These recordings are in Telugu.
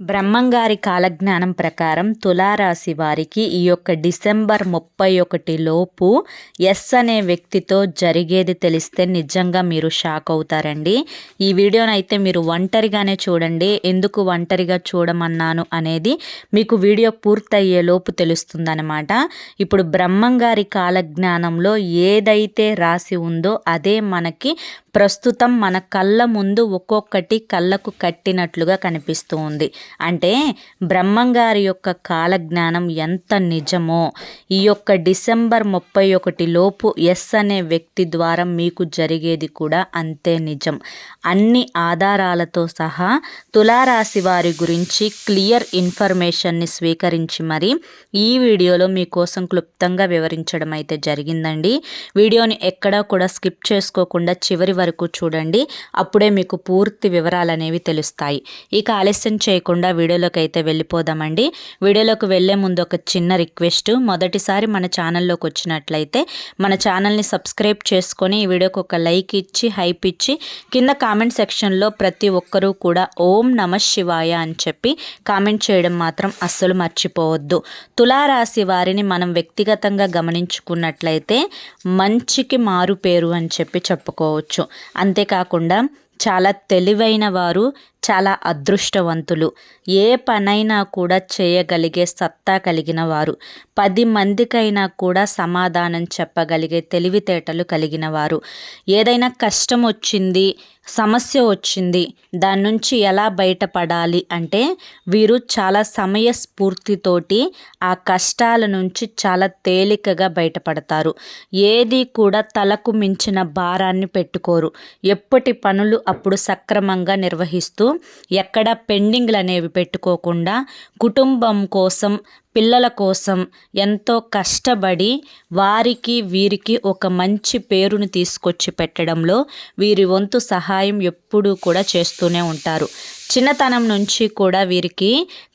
బ్రహ్మంగారి కాలజ్ఞానం ప్రకారం తులారాశి వారికి ఈ యొక్క డిసెంబర్ ముప్పై ఒకటి లోపు ఎస్ అనే వ్యక్తితో జరిగేది తెలిస్తే నిజంగా మీరు షాక్ అవుతారండి. ఈ వీడియోనైతే అయితే మీరు ఒంటరిగానే చూడండి. ఎందుకు ఒంటరిగా చూడమన్నాను అనేది మీకు వీడియో పూర్తయ్యే లోపు తెలుస్తుందనమాట ఇప్పుడు బ్రహ్మంగారి కాలజ్ఞానంలో ఏదైతే రాసి ఉందో అదే మనకి ప్రస్తుతం మన కళ్ళ ముందు ఒక్కొక్కటి కళ్ళకు కట్టినట్లుగా కనిపిస్తూ ఉంది. అంటే బ్రహ్మంగారి యొక్క కాలజ్ఞానం ఎంత నిజమో ఈ యొక్క డిసెంబర్ ముప్పై ఒకటి లోపు ఎస్ అనే వ్యక్తి ద్వారా మీకు జరిగేది కూడా అంతే నిజం. అన్ని ఆధారాలతో సహా తులారాశి వారి గురించి క్లియర్ ఇన్ఫర్మేషన్ని స్వీకరించి మరి ఈ వీడియోలో మీకోసం క్లుప్తంగా వివరించడం అయితే జరిగిందండి. వీడియోని ఎక్కడా కూడా స్కిప్ చేసుకోకుండా చివరి వరకు చూడండి. అప్పుడే మీకు పూర్తి వివరాలు అనేవి తెలుస్తాయి. ఇక ఆలస్యం చేయకుండా వీడియోలోకి అయితే వెళ్ళిపోదామండి. వీడియోలోకి వెళ్ళే ముందు ఒక చిన్న రిక్వెస్ట్. మొదటిసారి మన ఛానల్లోకి వచ్చినట్లయితే మన ఛానల్ని సబ్స్క్రైబ్ చేసుకొని ఈ వీడియోకి ఒక లైక్ ఇచ్చి హైప్ ఇచ్చి కింద కామెంట్ సెక్షన్లో ప్రతి ఒక్కరూ కూడా ఓం నమ శివాయ అని చెప్పి కామెంట్ చేయడం మాత్రం అస్సలు మర్చిపోవద్దు. తులారాశి వారిని మనం వ్యక్తిగతంగా గమనించుకున్నట్లయితే మంచికి మారు పేరు అని చెప్పి చెప్పుకోవచ్చు. అంతేకాకుండా చాలా తెలివైన వారు చాలా అదృష్టవంతులు. ఏ పనైనా కూడా చేయగలిగే సత్తా కలిగిన వారు. పది మందికైనా కూడా సమాధానం చెప్పగలిగే తెలివితేటలు కలిగిన వారు. ఏదైనా కష్టం వచ్చింది సమస్య వచ్చింది. దాని నుంచి ఎలా బయటపడాలి అంటే వీరు చాలా సమయస్ఫూర్తితోటి ఆ కష్టాల నుంచి చాలా తేలికగా బయటపడతారు. ఏది కూడా తలకు మించిన భారాన్ని పెట్టుకోరు. ఎప్పటి పనులు అప్పుడు సక్రమంగా నిర్వహిస్తూ ఎక్కడ పెండింగ్లు అనేవి పెట్టుకోకుండా కుటుంబం కోసం పిల్లల కోసం ఎంతో కష్టపడి వారికి వీరికి ఒక మంచి పేరును తీసుకొచ్చి పెట్టడంలో వీరి వంతు సహాయం ఎప్పుడూ కూడా చేస్తూనే ఉంటారు. చిన్నతనం నుంచి కూడా వీరికి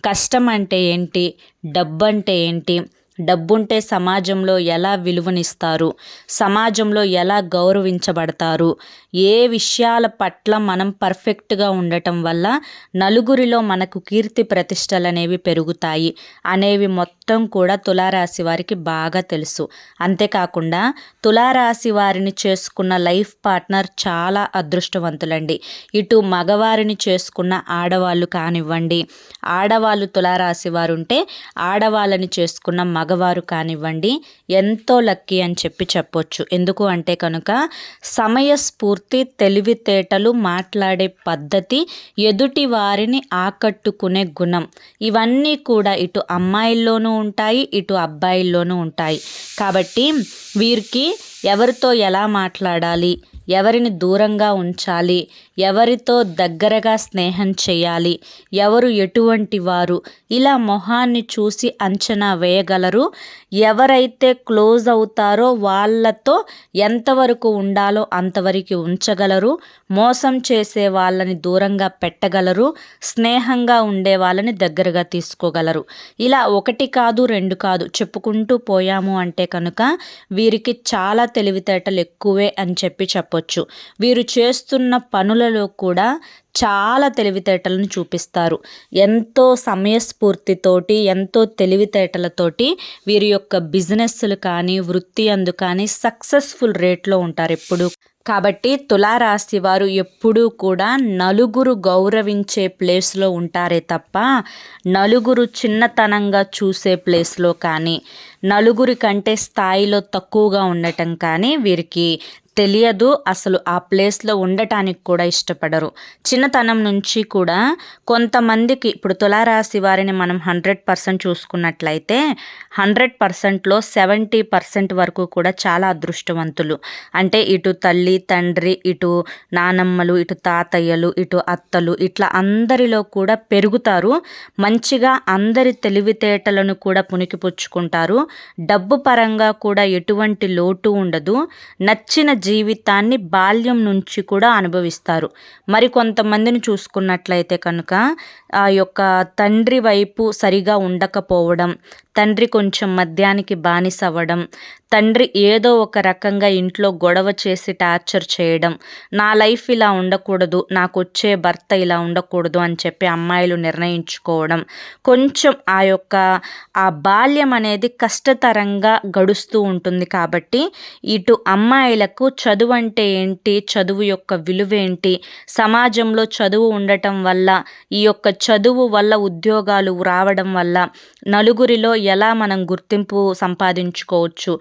కష్టం అంటే ఏంటి? డబ్బు అంటే ఏంటి? డబ్బుంటే సమాజంలో ఎలా విలువనిస్తారు? సమాజంలో ఎలా గౌరవించబడతారు? ఏ విషయాల పట్ల మనం పర్ఫెక్ట్గా ఉండటం వల్ల నలుగురిలో మనకు కీర్తి ప్రతిష్టలు అనేవి పెరుగుతాయి అనేవి మొత్తం కూడా తులారాశి వారికి బాగా తెలుసు. అంతేకాకుండా తులారాశి వారిని చేసుకున్న లైఫ్ పార్ట్నర్ చాలా అదృష్టవంతులండి. ఇటు మగవారిని చేసుకున్న ఆడవాళ్ళు కానివ్వండి ఆడవాళ్ళు తులారాశి వారు ఉంటే ఆడవాళ్ళని చేసుకున్న మగవారు కానివ్వండి ఎంతో లక్కీ అని చెప్పి చెప్పొచ్చు. ఎందుకు అంటే కనుక సమయస్ఫూర్తి తెలివితేటలు మాట్లాడే పద్ధతి ఎదుటి వారిని ఆకట్టుకునే గుణం. ఇవన్నీ కూడా ఇటు అమ్మాయిల్లోనూ ఉంటాయి ఇటు అబ్బాయిల్లోనూ ఉంటాయి. కాబట్టి వీరికి ఎవరితో ఎలా మాట్లాడాలి ఎవరిని దూరంగా ఉంచాలి ఎవరితో దగ్గరగా స్నేహం చేయాలి? ఎవరు ఎటువంటి వారు? ఇలా మొహాన్ని చూసి అంచనా వేయగలరు? ఎవరైతే క్లోజ్ అవుతారో వాళ్ళతో ఎంతవరకు ఉండాలో అంతవరకు ఉంచగలరు? మోసం చేసే వాళ్ళని దూరంగా పెట్టగలరు? స్నేహంగా ఉండే వాళ్ళని దగ్గరగా తీసుకోగలరు? ఇలా ఒకటి కాదు రెండు కాదు చెప్పుకుంటూ పోయాము అంటే కనుక వీరికి చాలా తెలివితేటలు ఎక్కువే అని చెప్పి చెప్పొచ్చు. వీరు చేస్తున్న పనులలో కూడా చాలా తెలివితేటలను చూపిస్తారు. ఎంతో సమయస్ఫూర్తితోటి ఎంతో తెలివితేటలతోటి వీరి యొక్క బిజినెస్లు కానీ వృత్తి అందు కానీ సక్సెస్ఫుల్ రేట్లో ఉంటారు ఎప్పుడు. కాబట్టి తులారాశి వారు ఎప్పుడూ కూడా నలుగురు గౌరవించే ప్లేస్లో ఉంటారే తప్ప నలుగురు చిన్నతనంగా చూసే ప్లేస్లో కానీ నలుగురి కంటే స్థాయిలో తక్కువగా ఉండటం కానీ వీరికి తెలియదు. అసలు ఆ ప్లేస్లో ఉండటానికి కూడా ఇష్టపడరు. చిన్నతనం నుంచి కూడా కొంతమందికి ఇప్పుడు తులారాశి వారిని మనం హండ్రెడ్ పర్సెంట్ చూసుకున్నట్లయితే హండ్రెడ్ పర్సెంట్లో సెవెంటీ పర్సెంట్ వరకు కూడా చాలా అదృష్టవంతులు. అంటే ఇటు తల్లి తండ్రి ఇటు నానమ్మలు ఇటు తాతయ్యలు ఇటు అత్తలు ఇట్లా అందరిలో కూడా పెరుగుతారు. మంచిగా అందరి తెలివితేటలను కూడా పుణికిపుచ్చుకుంటారు. డబ్బు పరంగా కూడా ఎటువంటి లోటు ఉండదు. నచ్చిన జీవితాన్ని బాల్యం నుంచి కూడా అనుభవిస్తారు. మరి కొంతమందిని చూసుకున్నట్లయితే కనుక ఆ యొక్క తండ్రి వైపు సరిగా ఉండకపోవడం తండ్రి కొంచెం మద్యానికి బానిస అవ్వడం తండ్రి ఏదో ఒక రకంగా ఇంట్లో గొడవ చేసి టార్చర్ చేయడం నా లైఫ్ ఇలా ఉండకూడదు నాకు వచ్చే భర్త ఇలా ఉండకూడదు అని చెప్పి అమ్మాయిలు నిర్ణయించుకోవడం కొంచెం ఆ యొక్క ఆ బాల్యం అనేది కష్టతరంగా గడుస్తూ ఉంటుంది కాబట్టి ఇటు అమ్మాయిలకు చదువు అంటే ఏంటి చదువు యొక్క విలువ ఏంటి సమాజంలో చదువు ఉండటం వల్ల ఈ యొక్క చదువు వల్ల ఉద్యోగాలు రావడం వల్ల నలుగురిలో ఎలా మనం గుర్తింపు సంపాదించుకోవచ్చు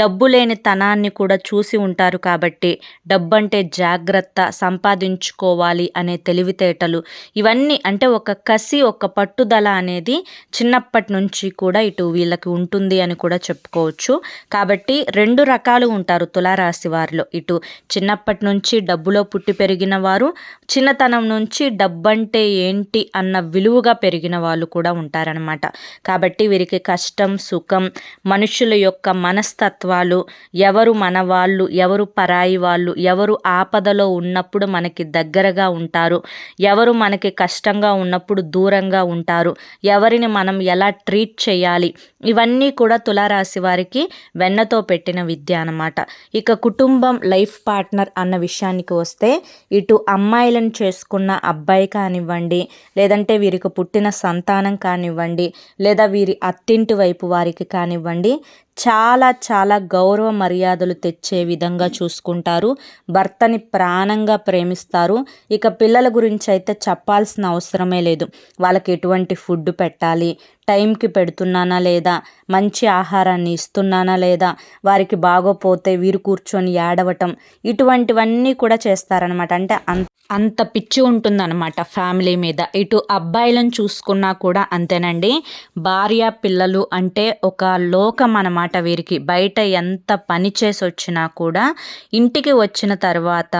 డబ్బు లేని తనాన్ని కూడా చూసి ఉంటారు కాబట్టి డబ్బు అంటే జాగ్రత్త సంపాదించుకోవాలి అనే తెలివితేటలు. ఇవన్నీ అంటే ఒక కసి ఒక పట్టుదల అనేది చిన్నప్పటి నుంచి కూడా ఇటు వీళ్ళకి ఉంటుంది అని కూడా చెప్పుకోవచ్చు. కాబట్టి రెండు రకాలు ఉంటారు తులారాశి వారిలో. ఇటు చిన్నప్పటి నుంచి డబ్బులో పుట్టి పెరిగిన వారు చిన్నతనం నుంచి డబ్బంటే ఏంటి అన్న విలువగా పెరిగిన వాళ్ళు కూడా ఉంటారనమాట కాబట్టి వీరికి కష్టం సుఖం మనుషుల యొక్క మనస్త మనస్తత్వాలు ఎవరు మన వాళ్ళు ఎవరు పరాయి వాళ్ళు ఎవరు ఆపదలో ఉన్నప్పుడు మనకి దగ్గరగా ఉంటారు ఎవరు మనకి కష్టంగా ఉన్నప్పుడు దూరంగా ఉంటారు ఎవరిని మనం ఎలా ట్రీట్ చేయాలి ఇవన్నీ కూడా తులారాశి వారికి వెన్నతో పెట్టిన విద్య అనమాట ఇక కుటుంబం లైఫ్ పార్ట్నర్ అన్న విషయానికి వస్తే ఇటు అమ్మాయిలను చేసుకున్న అబ్బాయి కానివ్వండి లేదంటే వీరికి పుట్టిన సంతానం కానివ్వండి లేదా వీరి అత్తింటి వైపు వారికి కానివ్వండి చాలా చాలా గౌరవ మర్యాదలు తెచ్చే విధంగా చూసుకుంటారు. భర్తని ప్రాణంగా ప్రేమిస్తారు. ఇక పిల్లల గురించి అయితే చెప్పాల్సిన అవసరమే లేదు. వాళ్ళకి ఎటువంటి ఫుడ్ పెట్టాలి టైంకి పెడుతున్నానా లేదా మంచి ఆహారాన్ని ఇస్తున్నానా లేదా వారికి బాగోపోతే వీరు కూర్చొని ఏడవటం ఇటువంటివన్నీ కూడా చేస్తారనమాట అంటే అంత అంత పిచ్చి ఉంటుందన్నమాట ఫ్యామిలీ మీద. ఇటు అబ్బాయిలను చూసుకున్నా కూడా అంతేనండి. భార్య పిల్లలు అంటే ఒక లోకం అన్నమాట వీరికి. బయట ఎంత పని చేసి వచ్చినా కూడా ఇంటికి వచ్చిన తర్వాత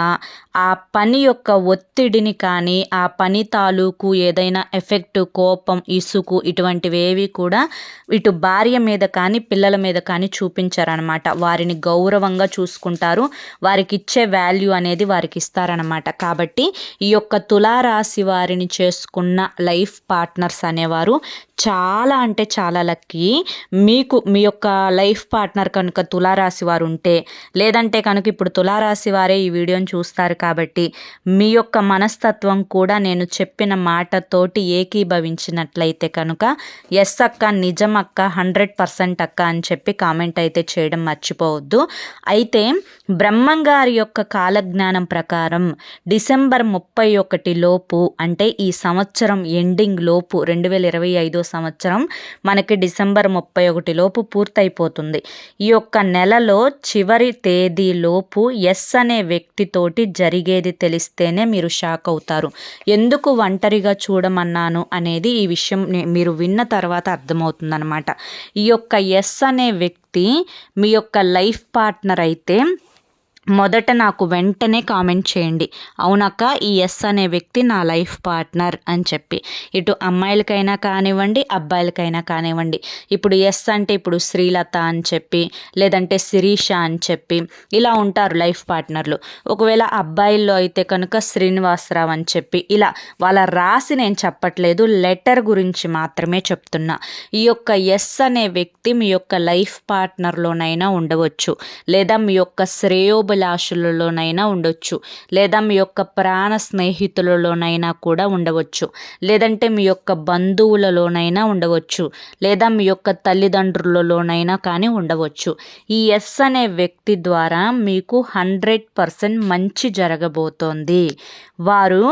ఆ పని యొక్క ఒత్తిడిని కానీ ఆ పని తాలూకు ఏదైనా ఎఫెక్ట్ కోపం ఇసుకు ఇటువంటివి ఏవి కూడా ఇటు భార్య మీద కానీ పిల్లల మీద కానీ చూపించారనమాట వారిని గౌరవంగా చూసుకుంటారు. వారికి ఇచ్చే వాల్యూ అనేది వారికి ఇస్తారనమాట కాబట్టి ఈ యొక్క తులారాశి వారిని చేసుకున్న లైఫ్ పార్ట్నర్స్ అనేవారు చాలా అంటే చాలా లక్కీ. మీకు మీ యొక్క లైఫ్ పార్ట్నర్ కనుక తులారాశి వారు ఉంటే లేదంటే కనుక ఇప్పుడు తులారాశి వారే ఈ వీడియోని చూస్తారు కాబట్టి మీ యొక్క మనస్తత్వం కూడా నేను చెప్పిన మాటతోటి ఏకీభవించినట్లయితే కనుక ఎస్ అక్క నిజం అక్క హండ్రెడ్ పర్సెంట్ అక్క అని చెప్పి కామెంట్ అయితే చేయడం మర్చిపోవద్దు. అయితే బ్రహ్మంగారి యొక్క కాలజ్ఞానం ప్రకారం డిసెంబర్ ముప్పై ఒకటి లోపు అంటే ఈ సంవత్సరం ఎండింగ్ లోపు రెండు వేల ఇరవై ఐదో సంవత్సరం మనకి డిసెంబర్ ముప్పై ఒకటి లోపు పూర్తయిపోతుంది. ఈ యొక్క నెలలో చివరి తేదీలోపు ఎస్ అనే వ్యక్తితోటి జరిగేది తెలిస్తేనే మీరు షాక్ అవుతారు. ఎందుకు ఒంటరిగా చూడమన్నాను అనేది ఈ విషయం మీరు విన్న తర్వాత అర్థమవుతుందనమాట ఈ యొక్క ఎస్ అనే వ్యక్తి మీ యొక్క లైఫ్ పార్ట్నర్ అయితే మొదట నాకు వెంటనే కామెంట్ చేయండి. అవునక్క ఈ ఎస్ అనే వ్యక్తి నా లైఫ్ పార్ట్నర్ అని చెప్పి. ఇటు అమ్మాయిలకైనా కానివ్వండి అబ్బాయిలకైనా కానివ్వండి. ఇప్పుడు ఎస్ అంటే ఇప్పుడు శ్రీలత అని చెప్పి లేదంటే శిరీష అని చెప్పి ఇలా ఉంటారు లైఫ్ పార్ట్నర్లు. ఒకవేళ అబ్బాయిల్లో అయితే కనుక శ్రీనివాసరావు అని చెప్పి ఇలా వాళ్ళ రాసి నేను చెప్పట్లేదు లెటర్ గురించి మాత్రమే చెప్తున్నా. ఈ యొక్క ఎస్ అనే వ్యక్తి మీ యొక్క లైఫ్ పార్ట్నర్లోనైనా ఉండవచ్చు. లేదా మీ యొక్క శ్రేయోబ శ్రేయోభిలాషులలోనైనా ఉండొచ్చు లేదా మీ యొక్క ప్రాణ స్నేహితులలోనైనా కూడా ఉండవచ్చు లేదంటే మీ యొక్క బంధువులలోనైనా ఉండవచ్చు లేదా మీ యొక్క తల్లిదండ్రులలోనైనా కానీ ఉండవచ్చు ఈ ఎస్ అనే వ్యక్తి ద్వారా మీకు హండ్రెడ్ పర్సెంట్ మంచి జరగబోతోంది వారు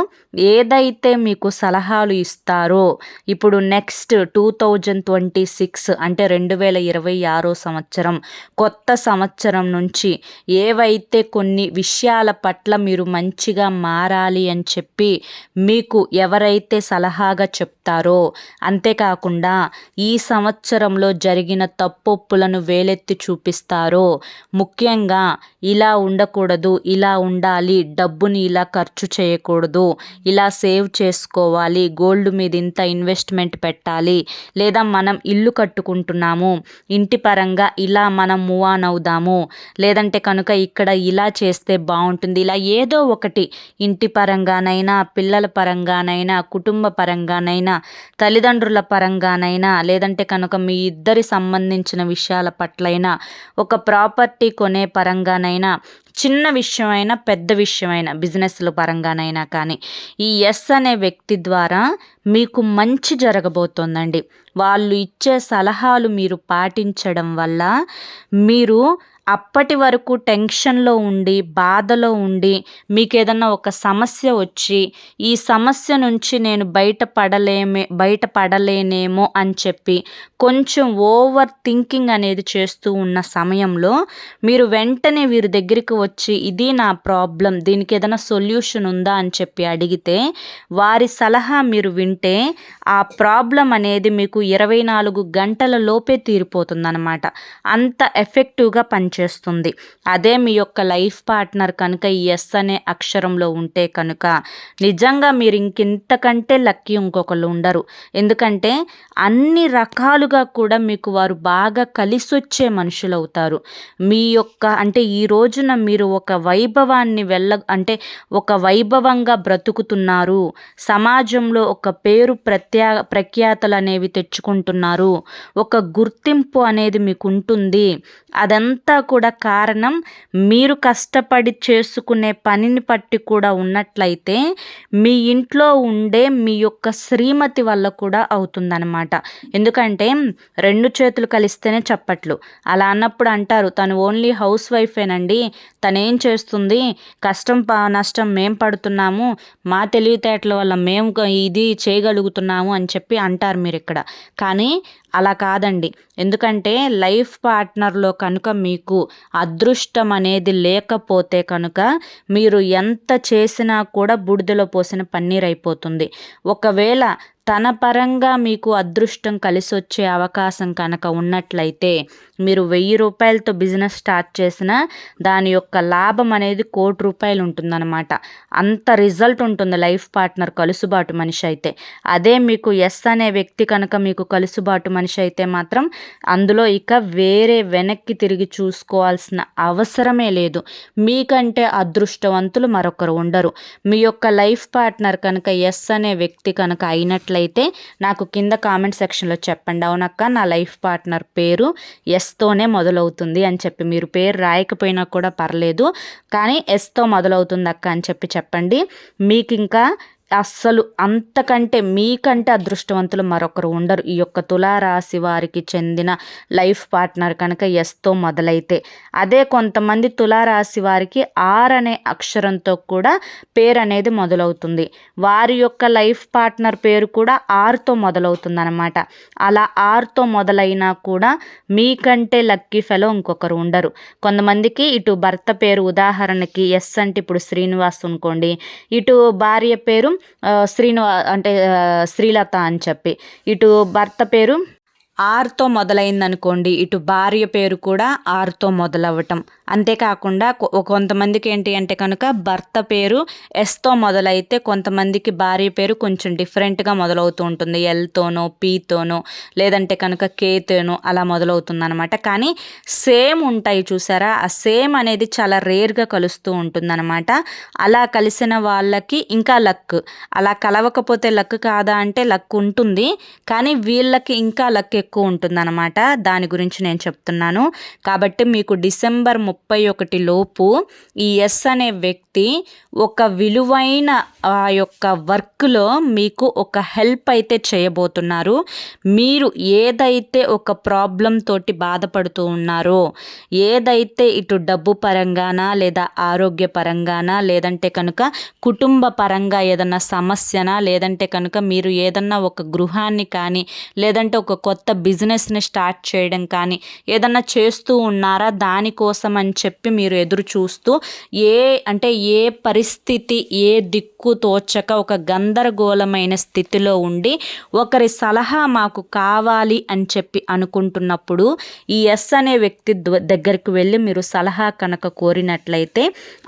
ఏదైతే మీకు సలహాలు ఇస్తారో ఇప్పుడు next two thousand twenty six అంటే రెండు వేల ఇరవై ఆరో సంవత్సరం కొత్త సంవత్సరం నుంచి ఏవైతే అయితే కొన్ని విషయాల పట్ల మీరు మంచిగా మారాలి అని చెప్పి మీకు ఎవరైతే సలహాగా చెప్తారో అంతేకాకుండా ఈ సంవత్సరంలో జరిగిన తప్పొప్పులను వేలెత్తి చూపిస్తారో ముఖ్యంగా ఇలా ఉండకూడదు ఇలా ఉండాలి డబ్బుని ఇలా ఖర్చు చేయకూడదు ఇలా సేవ్ చేసుకోవాలి గోల్డ్ మీద ఇంత ఇన్వెస్ట్మెంట్ పెట్టాలి లేదా మనం ఇల్లు కట్టుకుంటున్నాము ఇంటి పరంగా ఇలా మనం మూవ్ ఆన్ అవుదాము లేదంటే కనుక ఇక్కడ ఇలా చేస్తే బాగుంటుంది. ఇలా ఏదో ఒకటి ఇంటి పరంగానైనా పిల్లల పరంగానైనా కుటుంబ పరంగానైనా తల్లిదండ్రుల పరంగానైనా లేదంటే కనుక మీ ఇద్దరి సంబంధించిన విషయాల పట్లైనా ఒక ప్రాపర్టీ కొనే పరంగానైనా చిన్న విషయమైనా పెద్ద విషయమైన బిజినెస్ల పరంగానైనా కానీ ఈ ఎస్ అనే వ్యక్తి ద్వారా మీకు మంచి జరగబోతోందండి. వాళ్ళు ఇచ్చే సలహాలు మీరు పాటించడం వల్ల మీరు అప్పటి వరకు టెన్షన్లో ఉండి బాధలో ఉండి మీకు ఏదన్నా ఒక సమస్య వచ్చి ఈ సమస్య నుంచి నేను బయటపడలేమే బయటపడలేనేమో అని చెప్పి కొంచెం ఓవర్ థింకింగ్ అనేది చేస్తూ ఉన్న సమయంలో మీరు వెంటనే వీరి దగ్గరికి వచ్చి ఇది నా ప్రాబ్లం దీనికి ఏదైనా సొల్యూషన్ ఉందా? అని చెప్పి అడిగితే వారి సలహా మీరు వింటే ఆ ప్రాబ్లం అనేది మీకు ఇరవై నాలుగు గంటల లోపే తీరిపోతుందన్నమాట. అంత ఎఫెక్టివ్గా పని చేస్తుంది. అదే మీ యొక్క లైఫ్ పార్ట్నర్ కనుక ఈ ఎస్ అనే అక్షరంలో ఉంటే కనుక నిజంగా మీరు ఇంకింతకంటే లక్కీ ఇంకొకళ్ళు ఉండరు. ఎందుకంటే అన్ని రకాలుగా కూడా మీకు వారు బాగా కలిసొచ్చే మనుషులు అవుతారు. మీ యొక్క అంటే ఈ రోజున మీరు ఒక వైభవాన్ని వెళ్ళ అంటే ఒక వైభవంగా బ్రతుకుతున్నారు. సమాజంలో ఒక పేరు ప్రత్యా ప్రఖ్యాతలు అనేవి తెచ్చుకుంటున్నారు. ఒక గుర్తింపు అనేది మీకు ఉంటుంది అదంతా కూడా కారణం మీరు కష్టపడి చేసుకునే పనిని పట్టి కూడా ఉన్నట్లయితే మీ ఇంట్లో ఉండే మీ యొక్క శ్రీమతి వల్ల కూడా అవుతుందన్నమాట. ఎందుకంటే రెండు చేతులు కలిస్తేనే చప్పట్లు. అలా అన్నప్పుడు అంటారు తను ఓన్లీ హౌస్ వైఫేనండి తనేం చేస్తుంది? కష్టం నష్టం మేం పడుతున్నాము. మా తెలివితేటల వల్ల మేము ఇది చేయగలుగుతున్నాము అని చెప్పి అంటారు మీరు ఇక్కడ కానీ అలా కాదండి. ఎందుకంటే లైఫ్ పార్ట్నర్లో కనుక మీకు అదృష్టం అనేది లేకపోతే కనుక మీరు ఎంత చేసినా కూడా బూడిదలో పోసిన పన్నీర్ అయిపోతుంది ఒకవేళ తన పరంగా మీకు అదృష్టం కలిసి వచ్చే అవకాశం కనుక ఉన్నట్లయితే మీరు వెయ్యి రూపాయలతో బిజినెస్ స్టార్ట్ చేసిన దాని యొక్క లాభం అనేది కోటి రూపాయలు ఉంటుందన్నమాట. అంత రిజల్ట్ ఉంటుంది లైఫ్ పార్ట్నర్ కలుసుబాటు మనిషి అయితే. అదే మీకు ఎస్ అనే వ్యక్తి కనుక మీకు కలుసుబాటు మనిషి అయితే మాత్రం అందులో ఇక వేరే వెనక్కి తిరిగి చూసుకోవాల్సిన అవసరమే లేదు. మీకంటే అదృష్టవంతులు మరొకరు ఉండరు. మీ యొక్క లైఫ్ పార్ట్నర్ కనుక ఎస్ అనే వ్యక్తి కనుక అయినట్లు నచ్చినట్లయితే నాకు కింద కామెంట్ సెక్షన్లో చెప్పండి. అవునక్క నా లైఫ్ పార్ట్నర్ పేరు ఎస్తోనే మొదలవుతుంది అని చెప్పి మీరు పేరు రాయకపోయినా కూడా పర్లేదు. కానీ ఎస్తో మొదలవుతుంది అక్క అని చెప్పి చెప్పండి. మీకు ఇంకా అస్సలు అంతకంటే మీకంటే అదృష్టవంతులు మరొకరు ఉండరు. ఈ యొక్క తులారాశి వారికి చెందిన లైఫ్ పార్ట్నర్ కనుక ఎస్తో మొదలైతే. అదే కొంతమంది తులారాశి వారికి ఆర్ అనే అక్షరంతో కూడా పేరు అనేది మొదలవుతుంది. వారి యొక్క లైఫ్ పార్ట్నర్ పేరు కూడా ఆర్తో మొదలవుతుంది అనమాట అలా ఆర్తో మొదలైనా కూడా మీకంటే లక్కీ ఫెలో ఇంకొకరు ఉండరు. కొంతమందికి ఇటు భర్త పేరు ఉదాహరణకి ఎస్ అంటే ఇప్పుడు శ్రీనివాస్ అనుకోండి. ఇటు భార్య పేరు శ్రీను అంటే శ్రీలత అని చెప్పి. ఇటు భర్త పేరు ఆర్తో మొదలైందనుకోండి. ఇటు భార్య పేరు కూడా ఆర్తో మొదలవ్వటం. అంతేకాకుండా కొంతమందికి ఏంటి అంటే కనుక భర్త పేరు ఎస్తో మొదలైతే కొంతమందికి భార్య పేరు కొంచెం డిఫరెంట్గా మొదలవుతూ ఉంటుంది. ఎల్తోనో పీతోనో లేదంటే కనుక కేతోనో అలా మొదలవుతుంది అనమాట కానీ సేమ్ ఉంటాయి చూసారా? ఆ సేమ్ అనేది చాలా రేర్గా కలుస్తూ ఉంటుందన్నమాట. అలా కలిసిన వాళ్ళకి ఇంకా లక్. అలా కలవకపోతే లక్ కాదా అంటే లక్ ఉంటుంది. కానీ వీళ్ళకి ఇంకా లక్ ఎక్కువ ఉంటుందన్నమాట. దాని గురించి నేను చెప్తున్నాను. కాబట్టి మీకు డిసెంబర్ ముప్పై ఒకటి లోపు ఈ ఎస్ అనే వ్యక్తి ఒక విలువైన ఆ యొక్క వర్క్లో మీకు ఒక హెల్ప్ అయితే చేయబోతున్నారు. మీరు ఏదైతే ఒక ప్రాబ్లం తోటి బాధపడుతూ ఉన్నారో ఏదైతే ఇటు డబ్బు పరంగానా లేదా ఆరోగ్య పరంగానా లేదంటే కనుక కుటుంబ పరంగా ఏదన్నా సమస్యనా లేదంటే కనుక మీరు ఏదన్నా ఒక గృహాన్ని కానీ లేదంటే ఒక కొత్త బిజినెస్ని స్టార్ట్ చేయడం కానీ ఏదన్నా చేస్తూ ఉన్నారా? దానికోసం అని చెప్పి మీరు ఎదురు చూస్తూ ఏ అంటే ఏ పరిస్థితి ఏ దిక్కు తోచక ఒక గందరగోళమైన స్థితిలో ఉండి ఒకరి సలహా మాకు కావాలి అని చెప్పి అనుకుంటున్నప్పుడు ఈ ఎస్ అనే వ్యక్తి దగ్గరికి వెళ్ళి మీరు సలహా కనుక కోరినట్లయితే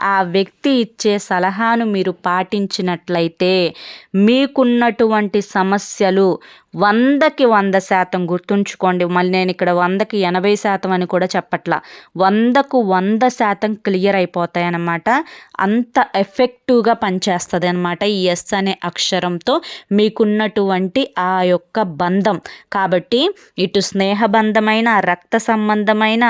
ఆ వ్యక్తి ఇచ్చే సలహాను మీరు పాటించినట్లయితే మీకున్నటువంటి సమస్యలు వందకి వంద శాతం గుర్తుంచుకోండి. మళ్ళీ నేను ఇక్కడ వందకి ఎనభై శాతం అని కూడా చెప్పట్లా. వందకు వంద శాతం క్లియర్ అయిపోతాయి అన్నమాట అంత ఎఫెక్టివ్గా పనిచేస్తుంది అనమాట ఈ ఎస్ అనే అక్షరంతో మీకున్నటువంటి ఆ యొక్క బంధం. కాబట్టి ఇటు స్నేహబంధమైన రక్త సంబంధమైన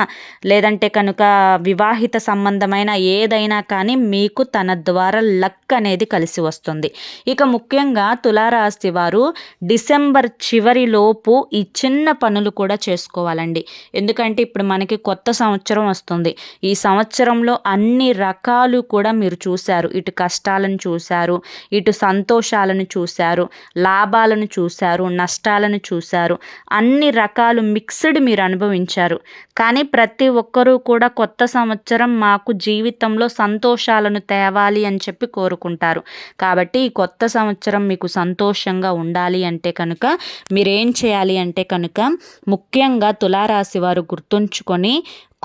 లేదంటే కనుక వివాహిత సంబంధమైన ఏదైనా కానీ మీకు తన ద్వారా లక్ అనేది కలిసి వస్తుంది. ఇక ముఖ్యంగా తులారాశి వారు డిసెంబర్ చివరిలోపు ఈ చిన్న పనులు కూడా చేసుకోవాలండి. ఎందుకంటే ఇప్పుడు మనకి కొత్త సంవత్సరం వస్తుంది. ఈ సంవత్సరంలో అన్ని రకాలు కూడా మీరు చూశారు. ఇటు కష్టాలను చూశారు ఇటు సంతోషాలను చూశారు లాభాలను చూశారు నష్టాలను చూశారు. అన్ని రకాలు మిక్స్డ్ మీరు అనుభవించారు. కానీ ప్రతి ఒక్కరూ కూడా కొత్త సంవత్సరం మాకు జీవితంలో సంతోషాలను తేవాలి అని చెప్పి కోరుకుంటారు. కాబట్టి ఈ కొత్త సంవత్సరం మీకు సంతోషంగా ఉండాలి అంటే కనుక మీరేం చేయాలి అంటే కనుక ముఖ్యంగా తులారాశి వారు గుర్తుంచుకొని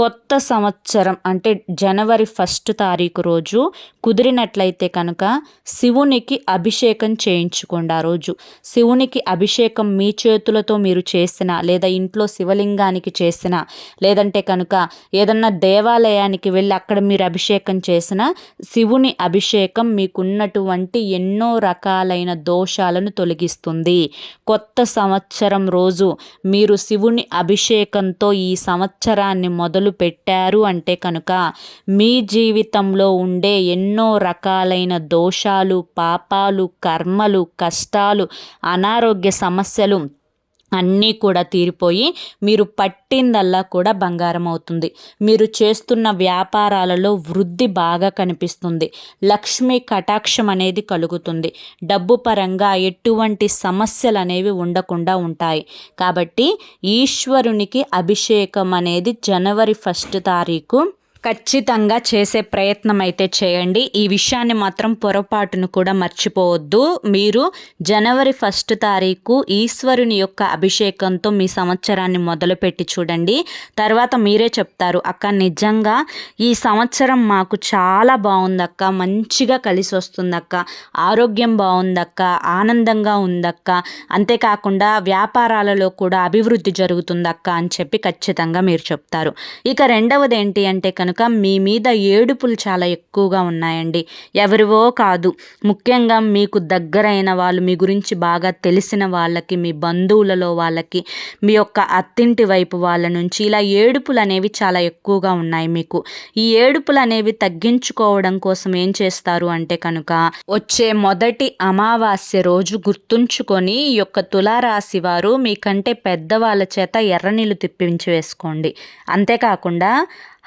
కొత్త సంవత్సరం అంటే జనవరి ఫస్ట్ తారీఖు రోజు కుదిరినట్లయితే కనుక శివునికి అభిషేకం చేయించుకోండి ఆ రోజు. శివునికి అభిషేకం మీ చేతులతో మీరు చేసిన లేదా ఇంట్లో శివలింగానికి చేసిన లేదంటే కనుక ఏదన్నా దేవాలయానికి వెళ్ళి అక్కడ మీరు అభిషేకం చేసిన శివుని అభిషేకం మీకున్నటువంటి ఎన్నో రకాలైన దోషాలను తొలగిస్తుంది. కొత్త సంవత్సరం రోజు మీరు శివుని అభిషేకంతో ఈ సంవత్సరాన్ని మొదలు మొదలు పెట్టారు అంటే కనుక మీ జీవితంలో ఉండే ఎన్నో రకాలైన దోషాలు పాపాలు కర్మలు కష్టాలు అనారోగ్య సమస్యలు అన్నీ కూడా తీరిపోయి మీరు పట్టిందల్లా కూడా బంగారం అవుతుంది. మీరు చేస్తున్న వ్యాపారాలలో వృద్ధి బాగా కనిపిస్తుంది. లక్ష్మి కటాక్షం అనేది కలుగుతుంది. డబ్బు పరంగా ఎటువంటి సమస్యలు అనేవి ఉండకుండా ఉంటాయి. కాబట్టి ఈశ్వరునికి అభిషేకం అనేది జనవరి ఫస్ట్ తారీఖు ఖచ్చితంగా చేసే ప్రయత్నం అయితే చేయండి. ఈ విషయాన్ని మాత్రం పొరపాటును కూడా మర్చిపోవద్దు. మీరు జనవరి ఫస్ట్ తారీఖు ఈశ్వరుని యొక్క అభిషేకంతో మీ సంవత్సరాన్ని మొదలుపెట్టి చూడండి. తర్వాత మీరే చెప్తారు అక్క నిజంగా ఈ సంవత్సరం మాకు చాలా బాగుందక్క మంచిగా కలిసి వస్తుందక్క ఆరోగ్యం బాగుందక్క ఆనందంగా ఉందక్క అంతేకాకుండా వ్యాపారాలలో కూడా అభివృద్ధి జరుగుతుందక్క అని చెప్పి ఖచ్చితంగా మీరు చెప్తారు. ఇక రెండవది ఏంటి అంటే కనుక కనుక మీ మీద ఏడుపులు చాలా ఎక్కువగా ఉన్నాయండి. ఎవరివో కాదు. ముఖ్యంగా మీకు దగ్గరైన వాళ్ళు మీ గురించి బాగా తెలిసిన వాళ్ళకి మీ బంధువులలో వాళ్ళకి మీ యొక్క అత్తింటి వైపు వాళ్ళ నుంచి ఇలా ఏడుపులు అనేవి చాలా ఎక్కువగా ఉన్నాయి మీకు. ఈ ఏడుపులు అనేవి తగ్గించుకోవడం కోసం ఏం చేస్తారు అంటే కనుక వచ్చే మొదటి అమావాస్య రోజు గుర్తుంచుకొని ఈ యొక్క తులారాశి వారు మీకంటే పెద్దవాళ్ళ చేత ఎర్రనీళ్ళు తిప్పించి వేసుకోండి. అంతేకాకుండా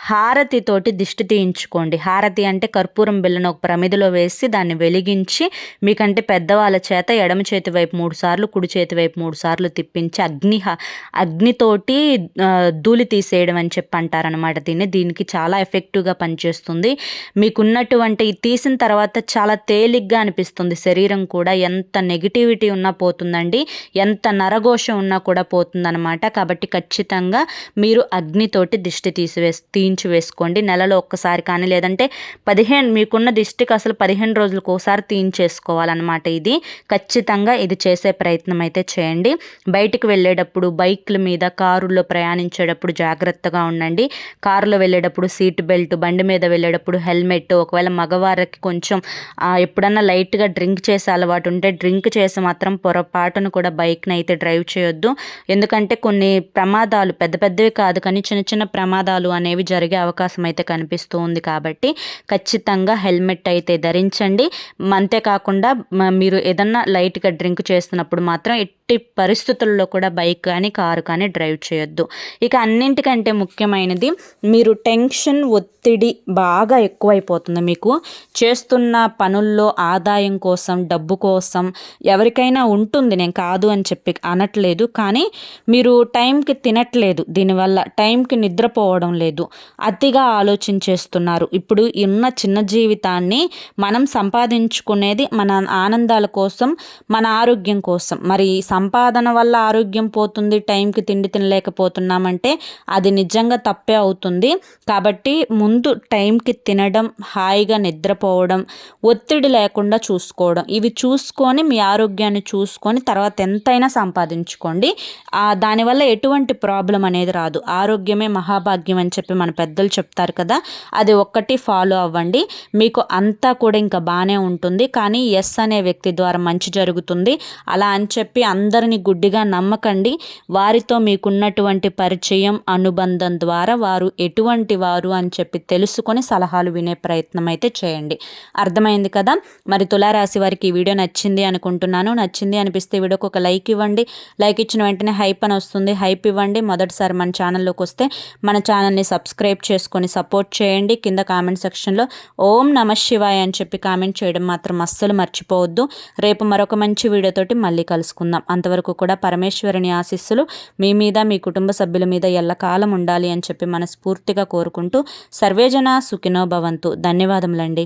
హారతితోటి దిష్టి తీయించుకోండి. హారతి అంటే కర్పూరం బిళ్ళను ఒక ప్రమిదిలో వేసి దాన్ని వెలిగించి మీకంటే పెద్దవాళ్ళ చేత ఎడమ చేతి వైపు మూడు సార్లు కుడి చేతి వైపు మూడు సార్లు తిప్పించి అగ్ని అగ్నితోటి ధూళి తీసేయడం అని చెప్పి అంటారనమాట దీన్ని. దీనికి చాలా ఎఫెక్టివ్గా పనిచేస్తుంది. మీకున్నటువంటి తీసిన తర్వాత చాలా తేలిగ్గా అనిపిస్తుంది. శరీరం కూడా ఎంత నెగిటివిటీ ఉన్నా పోతుందండి. ఎంత నరఘోష ఉన్నా కూడా పోతుందన్నమాట. కాబట్టి ఖచ్చితంగా మీరు అగ్నితోటి దిష్టి తీసివేసి తీయించి వేసుకోండి. నెలలో ఒక్కసారి కానీ లేదంటే పదిహేను మీకున్న దిష్టికి అసలు పదిహేను రోజులకు ఒకసారి తీయించేసుకోవాలన్నమాట ఇది. ఖచ్చితంగా ఇది చేసే ప్రయత్నం అయితే చేయండి. బయటికి వెళ్ళేటప్పుడు బైక్ల మీద కారుల్లో ప్రయాణించేటప్పుడు జాగ్రత్తగా ఉండండి. కారులో వెళ్ళేటప్పుడు సీట్ బెల్ట్ బండి మీద వెళ్ళేటప్పుడు హెల్మెట్ ఒకవేళ మగవారికి కొంచెం ఎప్పుడన్నా లైట్గా డ్రింక్ చేసే అలవాటు ఉంటే డ్రింక్ చేసి మాత్రం పొరపాటును కూడా బైక్ని అయితే డ్రైవ్ చేయొద్దు. ఎందుకంటే కొన్ని ప్రమాదాలు పెద్ద పెద్దవి కాదు కానీ చిన్న చిన్న ప్రమాదాలు అనేవి జరిగే అవకాశం అయితే కనిపిస్తూ ఉంది కాబట్టి ఖచ్చితంగా హెల్మెట్ అయితే ధరించండి. అంతేకాకుండా మీరు ఏదన్నా లైట్గా డ్రింక్ చేస్తున్నప్పుడు మాత్రం ఎట్టి పరిస్థితుల్లో కూడా బైక్ కానీ కారు కానీ డ్రైవ్ చేయొద్దు. ఇక అన్నింటికంటే ముఖ్యమైనది మీరు టెన్షన్ ఒత్తిడి బాగా ఎక్కువైపోతుంది మీకు. చేస్తున్న పనుల్లో ఆదాయం కోసం డబ్బు కోసం ఎవరికైనా ఉంటుంది నేను కాదు అని చెప్పి అనట్లేదు. కానీ మీరు టైంకి తినట్లేదు దీనివల్ల టైంకి నిద్రపోవడం లేదు. అతిగా ఆలోచించేస్తున్నారు. ఇప్పుడు ఉన్న చిన్న జీవితాన్ని మనం సంపాదించుకునేది మన ఆనందాల కోసం మన ఆరోగ్యం కోసం. మరి సంపాదన వల్ల ఆరోగ్యం పోతుంది టైంకి తిండి తినలేకపోతున్నామంటే అది నిజంగా తప్పే అవుతుంది. కాబట్టి ముందు టైంకి తినడం హాయిగా నిద్రపోవడం ఒత్తిడి లేకుండా చూసుకోవడం ఇవి చూసుకొని మీ ఆరోగ్యాన్ని చూసుకొని తర్వాత ఎంతైనా సంపాదించుకోండి. దానివల్ల ఎటువంటి ప్రాబ్లం అనేది రాదు. ఆరోగ్యమే మహాభాగ్యం అని చెప్పి మన పెద్దలు చెప్తారు కదా అది ఒక్కటి ఫాలో అవ్వండి. మీకు అంతా కూడా ఇంకా బాగానే ఉంటుంది. కానీ ఎస్ అనే వ్యక్తి ద్వారా మంచి జరుగుతుంది. అలా అని చెప్పి అందరిని గుడ్డిగా నమ్మకండి. వారితో మీకున్నటువంటి పరిచయం అనుబంధం ద్వారా వారు ఎటువంటి వారు అని చెప్పి తెలుసుకొని సలహాలు వినే ప్రయత్నం అయితే చేయండి. అర్థమైంది కదా? మరి తులారాశి వారికి ఈ వీడియో నచ్చింది అనుకుంటున్నాను. నచ్చింది అనిపిస్తే వీడియోకి ఒక లైక్ ఇవ్వండి. లైక్ ఇచ్చిన వెంటనే హైప్ అని వస్తుంది. హైప్ ఇవ్వండి. మొదటిసారి మన ఛానల్లోకి వస్తే మన ఛానల్ని సబ్స్క్రైబ్ చేసుకొని సపోర్ట్ చేయండి. కింద కామెంట్ సెక్షన్లో ఓం నమ శివాయ అని చెప్పి కామెంట్ చేయడం మాత్రం అస్సలు మర్చిపోవద్దు. రేపు మరొక మంచి వీడియోతోటి మళ్ళీ కలుసుకుందాం. అంతవరకు కూడా పరమేశ్వరుని ఆశీస్సులు మీ మీద మీ కుటుంబ సభ్యుల మీద ఎల్లకాలం ఉండాలి అని చెప్పి మనస్ఫూర్తిగా కోరుకుంటూ సర్వేజన సుఖినో భవంతు. ధన్యవాదములండి.